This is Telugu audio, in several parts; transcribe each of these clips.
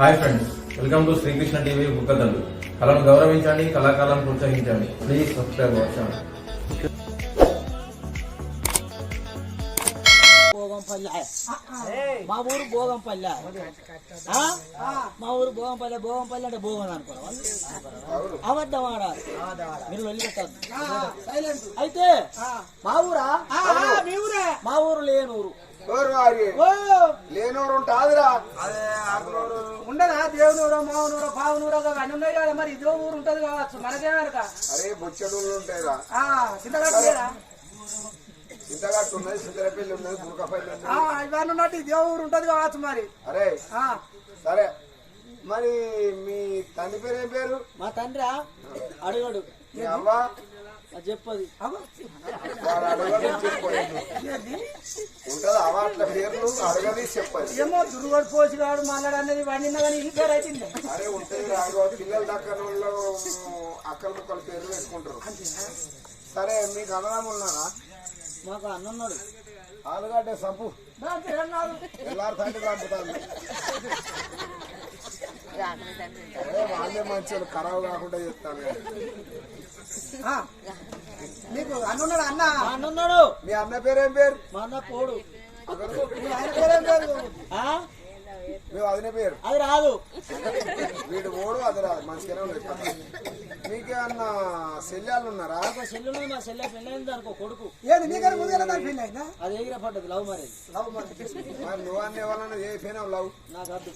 Hi friends welcome to Srikrishna TV బుక్కదండు కళను గౌరవించండి కళాకాలను ప్రోత్సహించండి. Please subscribe our Bhogampalle. మా ఊరు భోగంపల్లె. ఆ? మా ఊరు భోగంపల్లె భోగంపల్లె అంటే భోగం అనుకోవాలి అబద్ధం ఆడాలి. మీరు వెళ్ళి పెట్టద్దు అయితే మా ఊరా? మీ ఊరే? మా ఊరు. లేనోడు ఉంటాదిరా ఉండదా దేవునూరో మావునూరో పావునూరో అన్నీ ఉన్నాయి కదా మరి. ఇదో ఊరు ఉంటది కావచ్చు మనకేమనక అరే బొచ్చడు ఉంటాయిరా. ఆ చింతగట్టలేదా చింతగట్టు ఉన్నది ఉన్నది బురకపల్లి ఉన్నది. ఇవన్నీ ఉన్నట్టు ఇదే ఊరు ఉంటది కావచ్చు మరి. అరే. ఆ. సరే. మరి మీ తండ్రి పేరు ఏం పేరు? మా తండ్రి అడగడు. అవ్వ చెప్పది. అడగది చెప్పాలి ఏమో దుర్గడు పోసిగాడు మాట్లాడు అనేది వండినా కానీ పేరు అయితే అరే ఉంటది పిల్లల దగ్గర వాళ్ళు అక్కల ముక్కల పేర్లు పెట్టుకుంటారు. సరే మీకు అన్నదమ్ములు ఉన్నారా? మాకు అన్నున్నాడు ఆలుగడ్డ సంపు. ఎల్లారు తండ్రి చంపుతాను వాళ్ళే. మంచి ఖరాబ్ కాకుండా చెప్తాను నీకు అన్నున్నాడు అన్న. అన్నున్నాడు మీ అన్న పేరు ఏం పేరు? మా అన్న పోడు. ఆయన పేరేం అది రాదు. వీడు ఓడు అది రాదు. మంచిగానే పద్ధతి. మీకేమన్నా శల్యాలు ఉన్నారా? సెల్లులో మా సెల్లె పెళ్ళైంది కొడుకు. ఏది నీకని ముందుగా అది ఎగిర పడ్డది? Love marriage. మరి నువ్వు అన్న ఎవరన్నా చేసినావు లవ్? నాకు అద్దు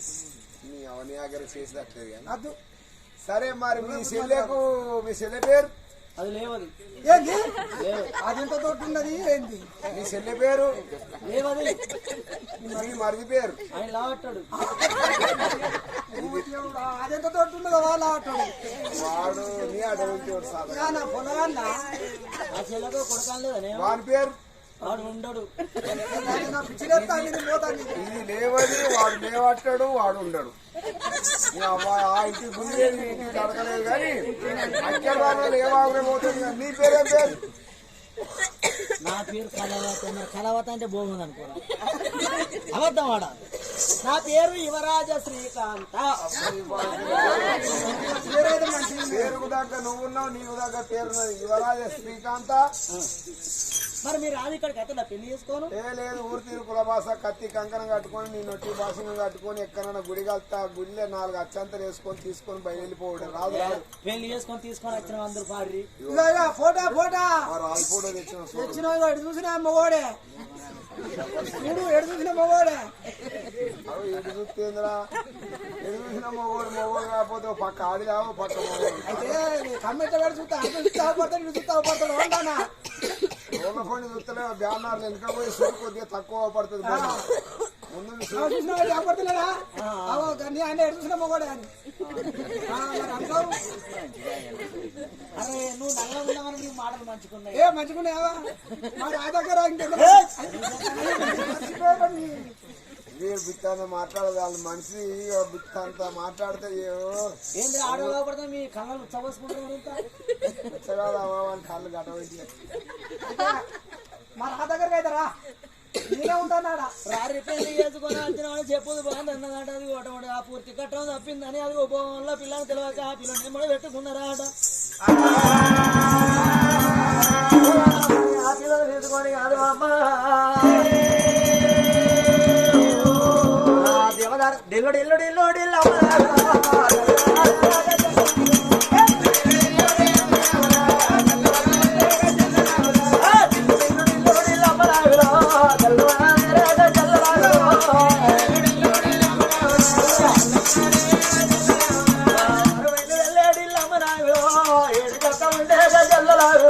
నీ అవన్నీ దగ్గర చేసేటట్లేదు కానీ అద్దు సరే మరి మీ చెల్లెకు మీ చెల్లె పేరు? అది లేవది. ఏంది? లేవు అది ఎంత తోటి ఉన్నది ఏంది? మీ చెల్లె పేరు? లేవది. మరిది పేరు? ఆయన లావట్టాడు. ఎంత తోటి ఉన్నదో వాళ్ళ ఆటోడు వాడు నీ వాడు నా పొలగాన్న ఆ చెల్లెతో కొడతాను లేదనే వాని పేరు? వాడు ఉండడు ఇది లేవది వాడు లేవట్టాడు వాడు ఉండడు ఆ ఇంటికి గుండేది ఇంటికి కానీ అక్కడ నీ పేరేం పేరు? నా పేరు కలవత మరి కలవత అంటే బాగుంది అనుకోరా అబద్ధం ఆడ? నా పేరు యువరాజ శ్రీకాంత. పేరుకు దగ్గర నువ్వున్నావు నీకు దగ్గర పేరున్నది యువరాజ శ్రీకాంత. మరి మీరు రాదు ఇక్కడికి అయితే నా పెళ్ళి చేసుకోను? ఏ లేదు ఊరు తీరు కులబాస కత్తి కంకణం కట్టుకొని నీ నొట్టి భాషను కట్టుకొని ఎక్కడైనా గుడి కలుతా గుడిలో నాలుగు అచ్చంతలు వేసుకొని తీసుకొని బయలు వెళ్ళిపోవడం రాదు. పెళ్ళి చేసుకొని తీసుకొని వచ్చిన అందరు ఇదిగో, ఫోటో ఫోటో. ఆల్ఫోటో తెచ్చిన. తెచ్చిన చూసిన మగోడే చూడు ఎటు చూసిన మగోడే అవి ఎటు చూస్తేంద్రా ఎటు చూసిన మొగోడు మొగోడు కాకపోతే పక్క ఆడి రావు పక్క మొగోడు. అయితే పెట్టి చూస్తా చూస్తే రోడ్ల ఫోన్ చూస్తలే బ్యానర్లు వెనక పోయి సూరు కొద్దిగా తక్కువ పడుతుంది. ముందు ఆయన మగోడే అని. అరే నువ్వు నల్ల ఉన్నావని నీ మాటలు మంచుకున్నాయి. ఏ మంచిగున్నావా మా దగ్గర వీరు బిత్తంత మాట్లాడదు వాళ్ళు మనిషి బిత్తంత మాట్లాడితే ఏంటి మీ చవసుకుంటున్నారు అవ్వని కాళ్ళు గట్టబెట్టి. మా నా దగ్గర అయితే రా. నేనే ఉంటానాడా రారి పెళ్ళి చేసుకొని వచ్చిన వాడు చెప్పదు బాగుంది అన్నదంట అది ఒకటి ఆ పూర్తి కట్టడం తప్పిందని అది ఉపయోగంలో పిల్లలు తెలియక ఆ పిల్లని కూడా పెట్టుకున్నారా ఆట ఆ పిల్లలు తీసుకొని కాదు అమ్మ దేవదారు డెల్లుడు ఎల్లుడు ఎల్లుడు జల్లలాగు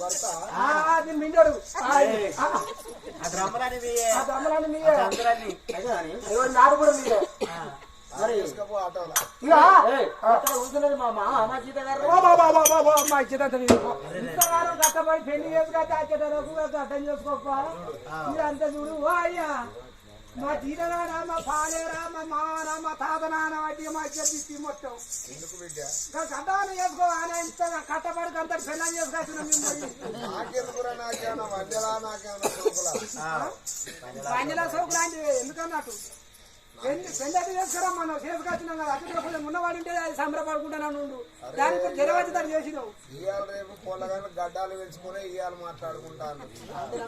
భర్త అది మిండడు ఆ, ఆ, ఆ డ్రమ్ములని మీయే. ఆ డ్రమ్ములన్నీ మీదే అందరన్నీ అయితే కానీ ఇదిగో నాడు కూడా మీదే మరి? తీసుకపో ఆటోలో. ఇక ఏయ్, ఇక్కడ కూర్చున్నది మా మామ మా సీత గారు ఓ బాబా బాబా బాబా మా ఇచ్చేదంత మీదే ఇంతగానం కట్టబడి పెళ్ళి చేసుక అర్థం చేసుకోక ఇదంతా చూడు. ఓ అయ్యా. మా జీతనానా మా పాలేరా మా మావనా మా తాత నాన్న వాటి మా ఇచ్చేది మొత్తం కట్టాలని చేసుకో ఆయన ఇంత కట్టబడి అంత పెళ్ళని చేసుకొచ్చిన మేము నాకెందుకురా నాకేమన్నా వందలా నాకేమన్నా సోకులా పంజల సోకు లాంటివి ఎందుకన్నట్టు? పెళ్ళి పెళ్ళి అయితే చేసుకురా మనం చేసుకొచ్చినాం కదా అటు ఉన్నవాడు ఉంటే అది సంబరపడుకుంటున్నాను నుండు దానికి జరవచ్చి చేసినావు ఇవాళ రేపు పొలగానే గడ్డాలు పెంచుకుని ఇవాళ మాట్లాడుకుంటాను.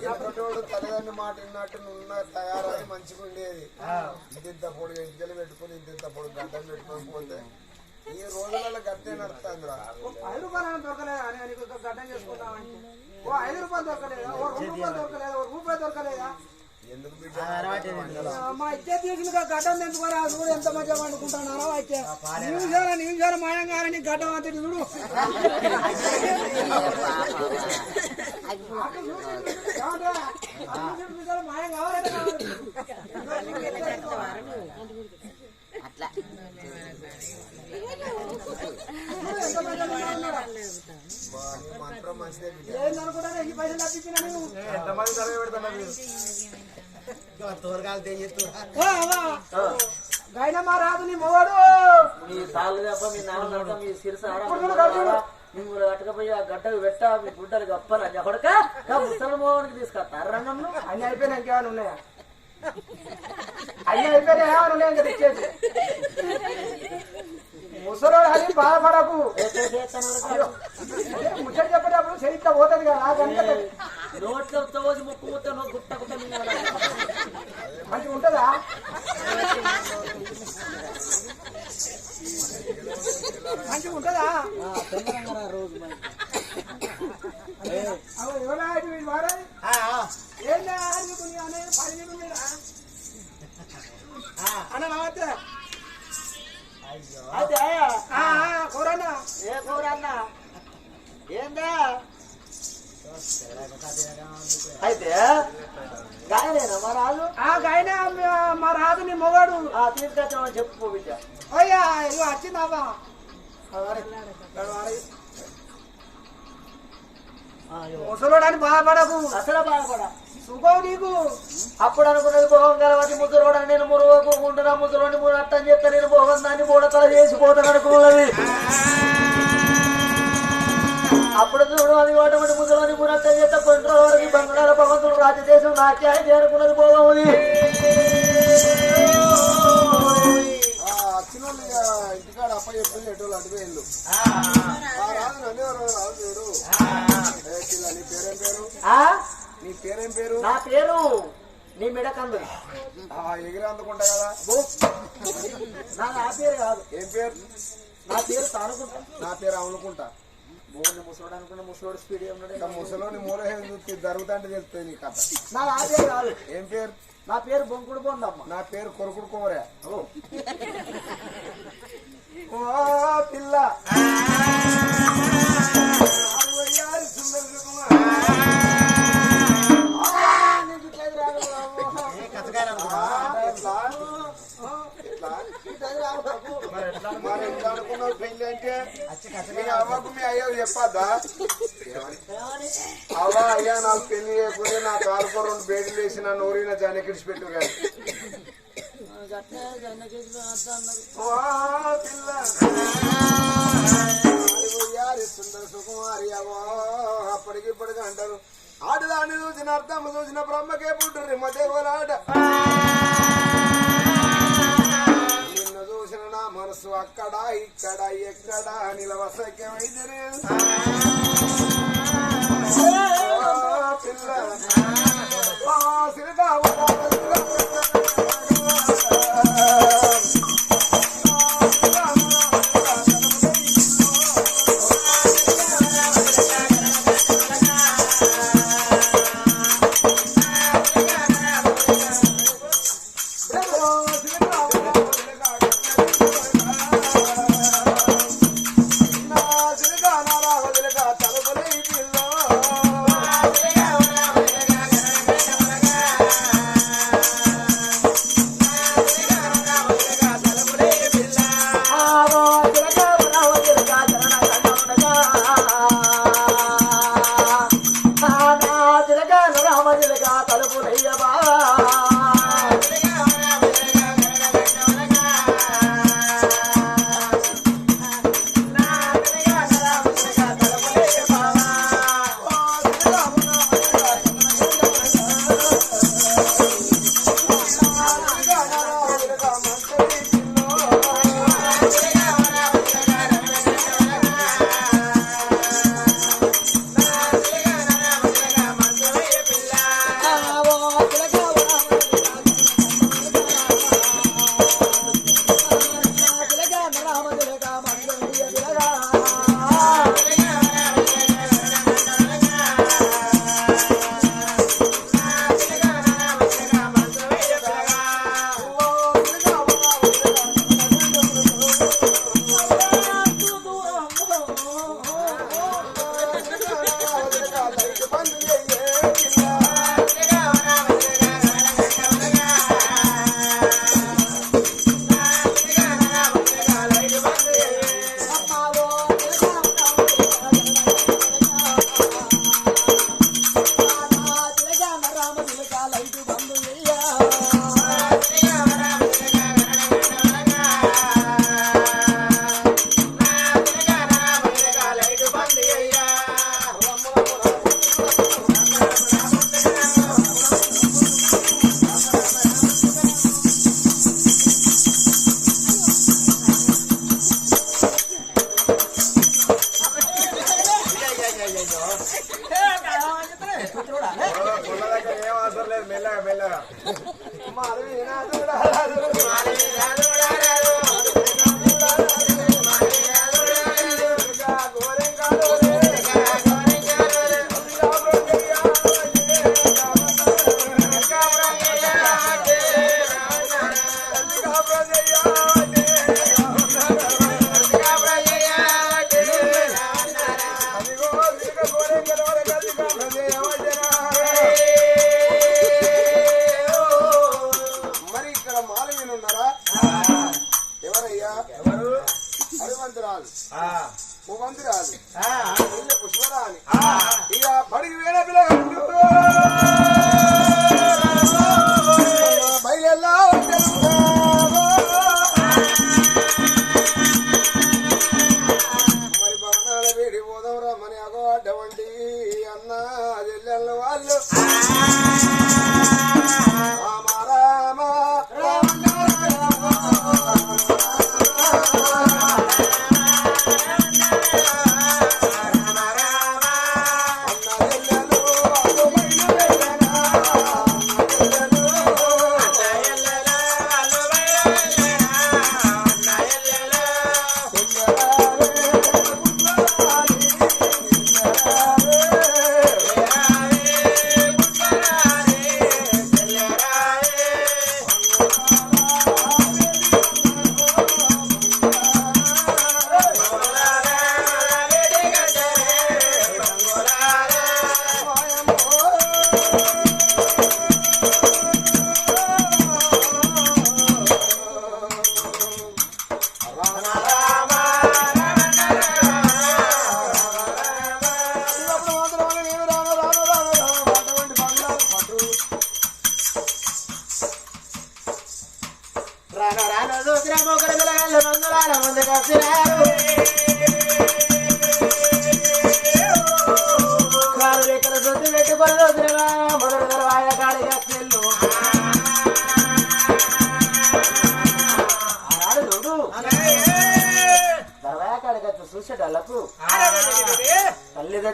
ఎప్పటివాడు తల్లిదండ్రులు మాట విన్నట్టు నున్న తయారై మంచిగా ఉండేది. ఇంత పొడి ఎంజలు పెట్టుకుని ఇంత పొడి గడ్డలు పెట్టుకొని పోతే ఈ రోజులలో గడ్డే నడుస్తుందిరా? ఓ ఐదు రూపాయలు దొరకలేదా? గడ్డం చేసుకుంటామంటే ఓ ఐదు రూపాయలు దొరకలేదా? ఓ రెండు రూపాయలు దొరకలేదా? ఓ రూపాయి దొరకలేదా? మా ఇచ్చే తీసుకుని గడ్డం తెంచుకొని ఆ చూడు ఎంత మంచిగా పండుకుంటున్నారో అయితే నిమిషాల నిమిషాల మాయం కాలని గడ్డం అంతటి చూడు. మాయం కావాలంటే కావాలి. ఎంత ఎంతమంది చదివి పెడతాను మీరు గైన రాదు నీ మొగడు మీ తాళ్ళు తప్ప మీ నాన్న మీ సిరస మిమ్మల్ని కట్టకపోయి ఆ గడ్డకు పెట్ట మీ గుడ్డలు గప్పన జపడక ముసలి మోహన్కి తీసుకొస్తారు రంగంలో అన్ని అయిపోయినా ఇంకేమైనా ఉన్నాయా అన్ని అయిపోయినా ఏమైనా ఉన్నాయా ఇంకా తెచ్చేసి ముసలోడు అది బాధపడకు ముచ్చట చెప్పేటప్పుడు చరిత్ర పోతుంది కదా కనుక నోట్లో తోసి ముక్కు గుట్ట గుట్ట మింగడం. మంచిగా ఉంటుందా? మంచిగా ఉంటుందా? రోజు ఎవరా ఇది వీడు వాడే ఏందా నీకు నీ అన్నయ్య పది నీళ్ళు ఉన్నాడా? అన్న నమస్తే. ఆ, కూరన్నా. ఏ కూర అన్న ఏందా? అయితే గాయలేనా మా రాజు? ఆ గాయన మా రాజు నీ మొగాడు. ఆ తీసుకొచ్చామని చెప్పు బిడ్డ. అయ్యా ఇగో వచ్చిందావా ఆ, ఇవ్వు. ముసలోడని బాధపడకు. అసలు బాధపడ. సుఖం నీకు అప్పుడు అనుకున్నది భోగం కలవతి ముసలోడ నేను మురుగోకుంటున్నా ముసలోని మూడు అట్టని చెప్తే నేను భోగం దాన్ని మూడతల చేసిపోతాను అనుకున్నది. అప్పుడు చూడు అది ఓటమని ముసలోని మూడు అట్టని చెప్తే వరకు బంగాళ భగవంతుడు రాజదేశం నాకే అని చేరుకున్నది భోగం ఇక ఇంటికాడ అప్ప చెప్పింది ఎటు అటు వెళ్ళు ఆ. రాదు నన్ను ఎవరు రాదు చూడు ఏ పిల్ల, నీ పేరేం? నీ పేరేం పేరు? నా పేరు నీ మెడకందు ఎగిరి అందుకుంటా కదా? నా నా పేరు కాదు. ఏం పేరు? నా పేరు తానుకుంటా. నా పేరు అనుకుంటా ముసలోడు అనుకున్న ముసలోడు స్పీడ్ ఉన్నాడు. ఇంకా ముసలోని మూలహేం చూస్తే జరుగుతుంటే తెలుస్తుంది నీ కథ. నా నా పేరు కాదు. ఏం పేరు? నా పేరు బొంకుడు బొందమ్మ నా పేరు కొరుకుడు కోరే ఓ. పిల్ల. ఎట్లా? మరి ఎట్లా అనుకున్నావు అంటే మీ అవ్వకు మీ అయ్యో చెప్పద్దా అవ్వ అయ్యా నాకు పెళ్ళి చేయకపోతే నా కాలుకు రెండు బేడీలు వేసి నా నోరిన జనకిడిచి పెట్టు కానీ సుకుమారి అవో అప్పటికి ఇప్పటికి అంటారు ఆడదాన్ని చూసిన అర్థం చూసిన బ్రహ్మకే పుట్టుర్రి మధ్యగోలాట అసలు లేదు మెల్లగా. మెల్లగా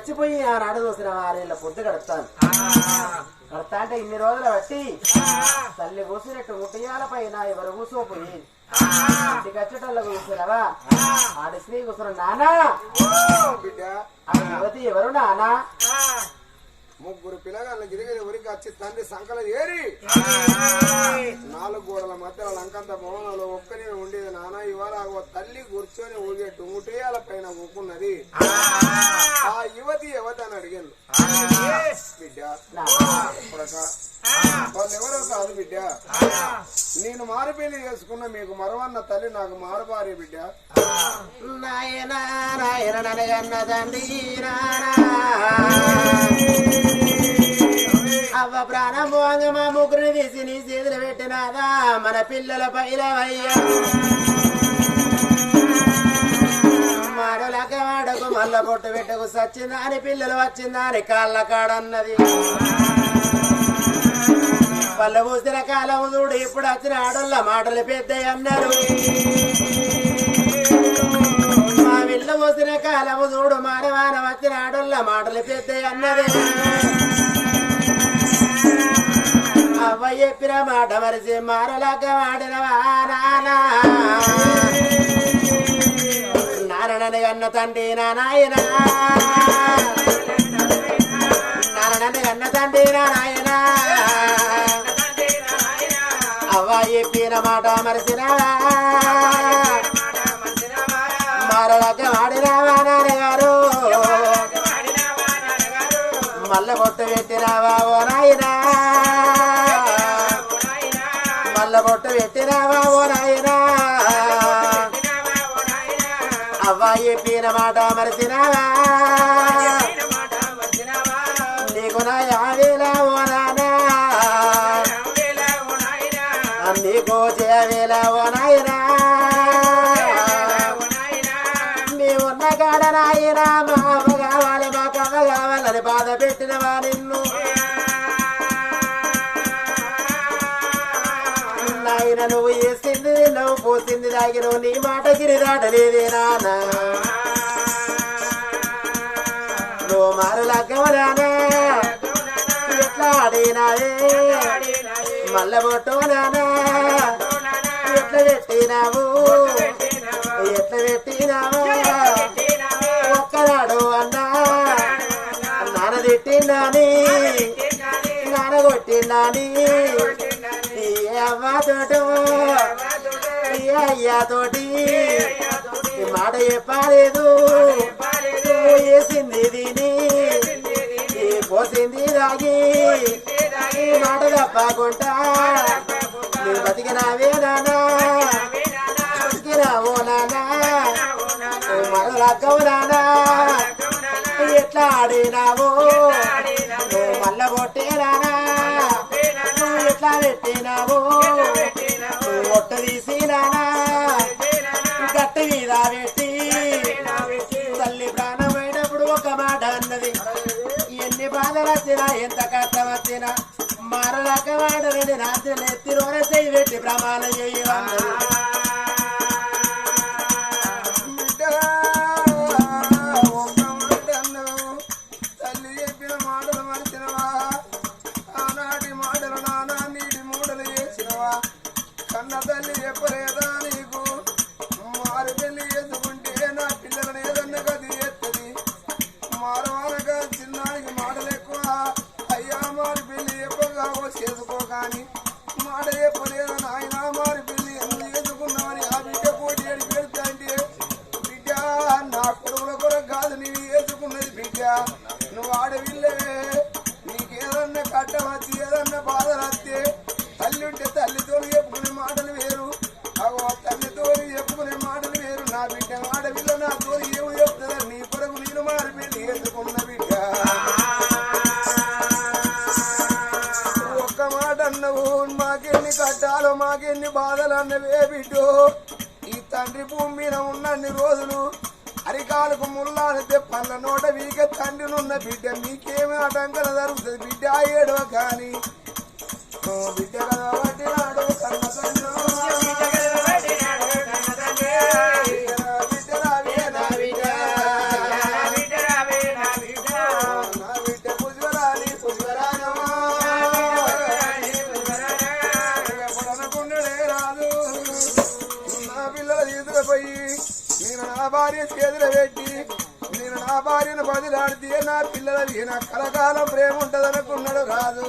చచ్చిపోయి ఆనాడు చూసిన ఆరేళ్ళ పొద్దు గడుపుతాను. గడతా అంటే ఇన్ని రోజులు బట్టి తల్లి కూసినట్టు ముట్టియాల పైన ఎవరు కూసోపోయి ఇంటికి వచ్చేటోళ్ళకు కూసినవా? ఆడి స్త్రీ కూసిన నానా? ఆ యువతి ఎవరు నానా? ముగ్గురు పిల్లగాళ్ళ గిరిగిరి ఉరికి వచ్చి తండ్రి సంకల ఏరి. నాలుగు గోడల మధ్య లంకంత భవనంలో ఒక్కనే ఉండేది నాన్న ఇవాళ ఓ తల్లి కూర్చొని ఊగే టుంగుటేయాల పైన ఊకున్నది ఆ యువతి యువతి అని అడిగాను బిడ్డ వాళ్ళెవరో కాదు బిడ్డ. నేను మారుపేలి చేసుకున్న మీకు మరవన్న తల్లి నాకు మారుబారే బిడ్డ. నాయన నాయన ననగన్న తండ్రి అవ్వ ప్రాణం మా ముగ్గురిని తీసి నీ చేతులు పెట్టినాదా? మన పిల్లల పైలవయ్యా మాడలక వాడకు మల్ల పొట్టు పెట్టకు సచ్చిందా అని పిల్లలు వచ్చిందా అని కాళ్ళ కాడన్నది. పళ్ళ పూసిన కాలం చూడు ఇప్పుడు వచ్చిన ఆడోళ్ళ మాటలు పెద్ద అన్నారు. మా విల్ల పూసిన కాలము చూడు మానవాన వచ్చిన ఆడోళ్ళ మాటలు పెద్ద అన్నది అవ్వ చెప్పిన మాట మరిసి మారలాక వాడినవా నానా? నానని అన్న తండ్రి నాయన నానని అన్న తండ్రి నాయనా అవ్వ చెప్పిన మాట మరిచినవా మారలాక వాడినావా నాన్నగారు? మల్ల కొట్టు పెట్టినావా ఓ నాయనా? మల్ల కొట్టు పెట్టినావా ఓ నాయనా? అవ్వాయి చెప్పిన మాట మరిసినావా? పోసింది నీ మాట గిరిదాటలేదే నానా నువ్వు మారలగ్గమరానా ఎట్లా ఆడినావే మల్ల నానా ఎట్లా పెట్టినావు? ఎట్లా పెట్టినావు? ఒక్కనాడు అన్నా. నాన్న తిట్టిందని నాన్న కొట్టిందని ఏ అవ్వతోటి తోటో? అయ్యతోటి. మాట చెప్పలేదు. వేసింది ఈ పోసింది రాగి మాట తప్పకుండా. నేను బతికినావే నానా బతికినావో నానా మరలక్కవు నానా ఎట్లా ఆడినావో? నువ్వు మల్ల కొట్టేరానా నువ్వు ఎట్లా పెట్టినావో? ఒట్ట తీసినానా గట్ట మీద పెట్టి తల్లి ప్రాణమైనప్పుడు ఒక మాట అన్నది. ఎన్ని బాధలు వచ్చినా ఎంత కష్టం వచ్చినా మరలక వాడరని రాత్రి ఎత్తిలోనే చెయ్యి పెట్టి ప్రమాణం చేయవన్నది వచ్చి ఏదన్నా బాధలు వస్తే తల్లి ఉంటే తల్లితో చెప్పుకునే మాటలు వేరు. అగో తల్లితో చెప్పుకునే మాటలు వేరు. నా బిడ్డ ఆడవిల్ల నా తోడు ఏమి చెప్తుందా నీ కొరకు నేను మారి పెళ్ళి బిడ్డ. ఒక్క మాట అన్నవు మాకెన్ని కట్టాలో మాకెన్ని బాధలు అన్నవే బిడ్డో. ఈ తండ్రి భూమి మీద ఉన్నన్ని రోజులు అరికాలకు ముల్లానితే పళ్ళ నోట వీక తండ్రినున్న బిడ్డ మీకేమి ఆటంకం జరుగుతుంది బిడ్డ ఏడవ కానీ బిడ్డ కాబట్టి నాడు కన్న తండ్రి నేను నా భార్య చేతులు పెట్టి నేను నా భార్యను బదిలాడితే నా పిల్లలది నా కలకాలం ప్రేమ ఉంటదనుకున్నాడు రాదు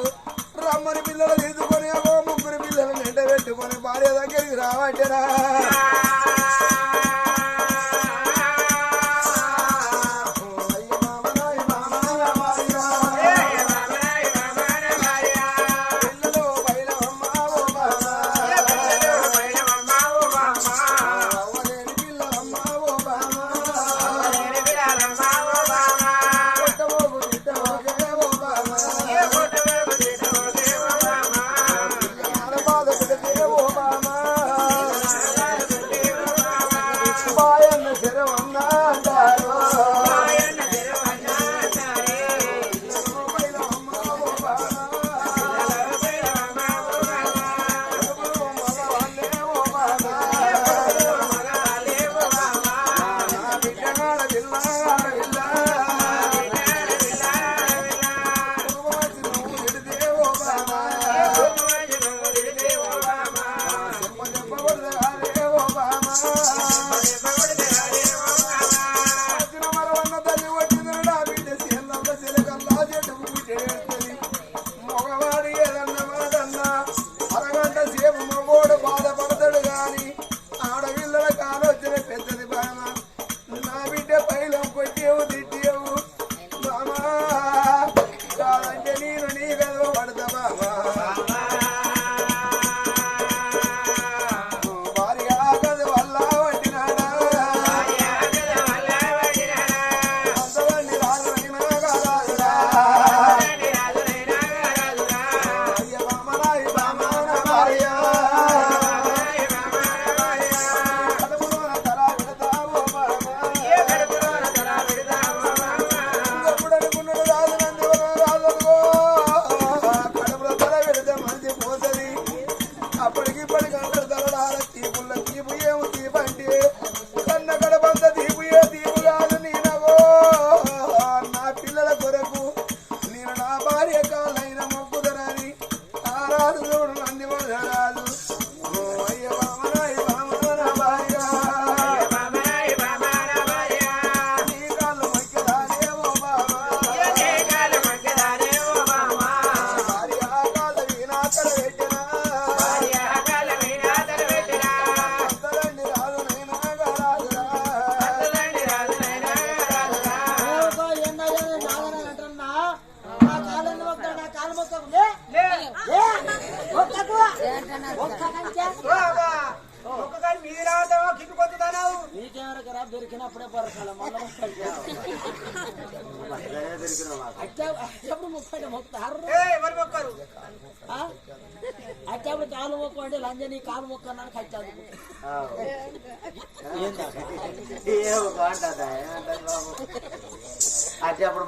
రమ్మని పిల్లలు తీసుకొని ఓ ముగ్గురు పిల్లలు నిండ పెట్టుకొని భార్య దగ్గరికి రావట్టరా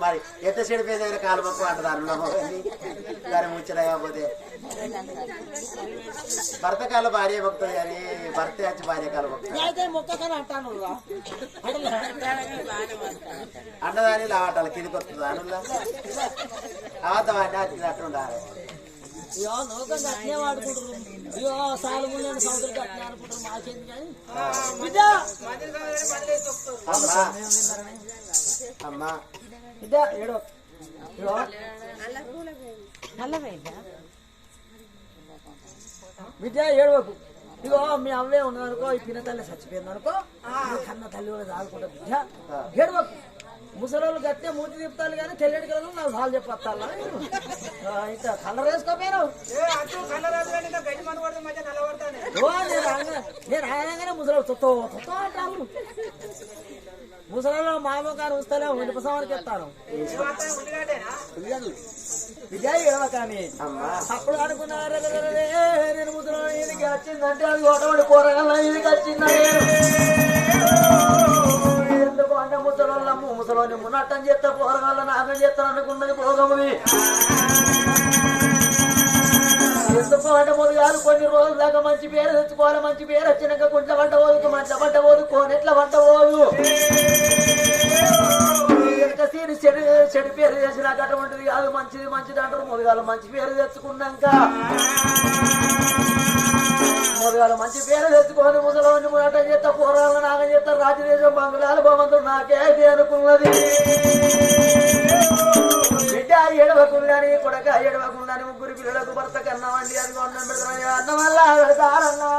మరి ఎంత చెడిపోయింది దగ్గర కాలు మొక్క అంటారు గారి ముచ్చట కాకపోతే. భర్త కాలు భార్య మొక్కుతుంది కానీ భర్త వచ్చి భార్య కాలు అండదాని లావటాలు కిందికి వస్తుంది అనులా అవతం అంటే అది అట్టు ఉండాలి అయ్యో నౌకంగా అట్నే వాడుకుంటారు అయ్యో సాలు ముందు సంవత్సరాలు అట్నే అనుకుంటారు మాకేంది కానీ? బిడ్డ అమ్మా. ఏడో. బిడ్డ ఏడవకు. ఇగో మీ అవ్వే ఉన్నదనుకో ఈ పిన్న తల్లి చచ్చిపోయింది అనుకో కన్న తల్లి కూడా దాదుకుంటా బిడ్డ ఏడవకు. ముసలోళ్ళు గట్టే మూతి తిప్పుతారు కానీ తెల్లటి కలలు నాకు సాలు చెప్పేస్తాను ఇంకా కలర్ ఓ, నేను రాగా- నేను రాగానే ముసలి తొత్తో తొత్తో అంటాను ముసలిలో చెప్తాను ఉల్లిగడ్డేనా విజయ్ ఏడవ కానీ. అప్పుడు అనుకున్నారు నేను ముసలి ఇది వచ్చిందంటే అది ఒకటి కూరగాయల ఇది వచ్చిందని. ఎందుకు అంటే ముసలోళ్ళమ్ము ముసలోని మున్నట్టం చేస్తే కూరగాయల నాగం చేస్తాను అనుకున్నది భోగముది ఎందుకు అంటే కొన్ని రోజుల దాకా మంచి పేరు తెచ్చుకోవాలి మంచి పేరు వచ్చినాక గుంట్ల పంట పోదు మంట పంట పోదు కోనెట్ల పంట పోదు. సీని చెడు చెడు పేరు చేసినాక అటువంటిది కాదు మంచిది మంచిది అంటారు. మొదగాలు మంచి పేరు తెచ్చుకున్నాక మొదగాలు మంచి పేరు తెచ్చుకొని ముసలోని మునట చేత పూర్వాల నాగం చేత రాజదేశం బంగుళాలు భవంతుడు నాకే అనుకున్నది. బిడ్డ ఎడవకుండాని కొడక ఎడవకుండాని ముగ్గురు పిల్లలకు భర్త కన్నామండి అది అన్నం పెడతాను అన్నం వల్ల పెడతారన్నా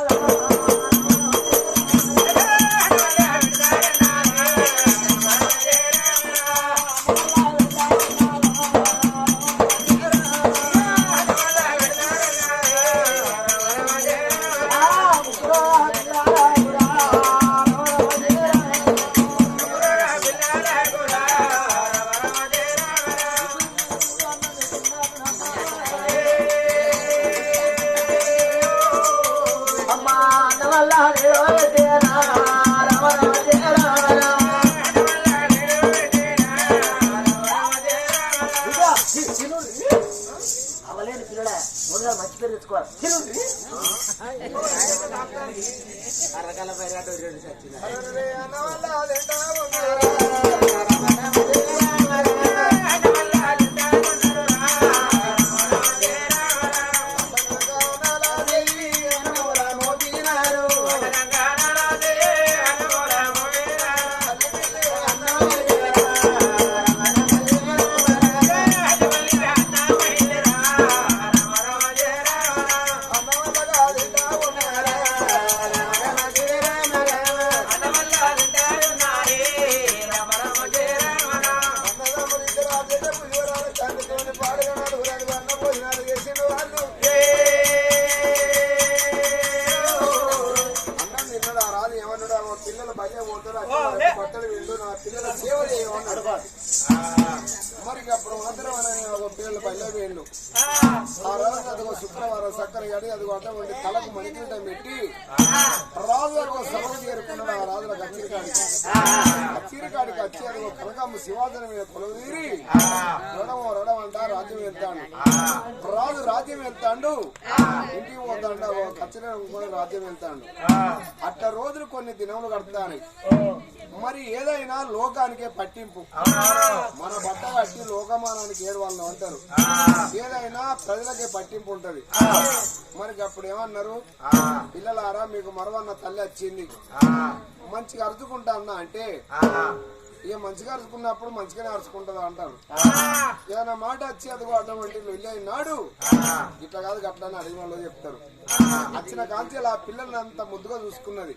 వల్ల ఆ రోజు అదిగో శుక్రవారం చక్కర గడి అదిగో అటువంటి తలకు మణికీటం పెట్టి రాజు అదిగో ఒక సభకు చేరుకున్నాడు ఆ రాజుల కచ్చిరికాడికి కచ్చిరికాడికి వచ్చి అదిగో కనకమ్మ శివాజన మీద కొలవీరి రడమ రడమ అంట రాజ్యం వెళ్తాడు రాజు రాజ్యం వెళ్తాడు ఇంటికి పోతాడు కచ్చిర కూడా రాజ్యం వెళ్తాడు అట్ట రోజులు కొన్ని దినములు గడుపుతాను మరి ఏదైనా లోకానికే పట్టింపు. మన బట్ట కట్టి లోకమానానికి ఏడు వాళ్ళు అంటారు. ఏదైనా ప్రజలకే పట్టింపు ఉంటది. మరి అప్పుడు ఏమన్నారు? పిల్లలారా మీకు మరవన్న తల్లి వచ్చింది. మంచిగా అరుచుకుంటా అన్నా అంటే ఇక మంచిగా అరుచుకున్నప్పుడు మంచిగానే అరుచుకుంటదా అంటారు. ఏదైనా మాట వచ్చి అదిగో అటువంటి వెళ్ళి అయినాడు. ఇట్లా కాదు గట్లని అడిగిన వాళ్ళు చెప్తారు. వచ్చిన కాంతి ఆ పిల్లల్ని అంత ముద్దుగా చూసుకున్నది.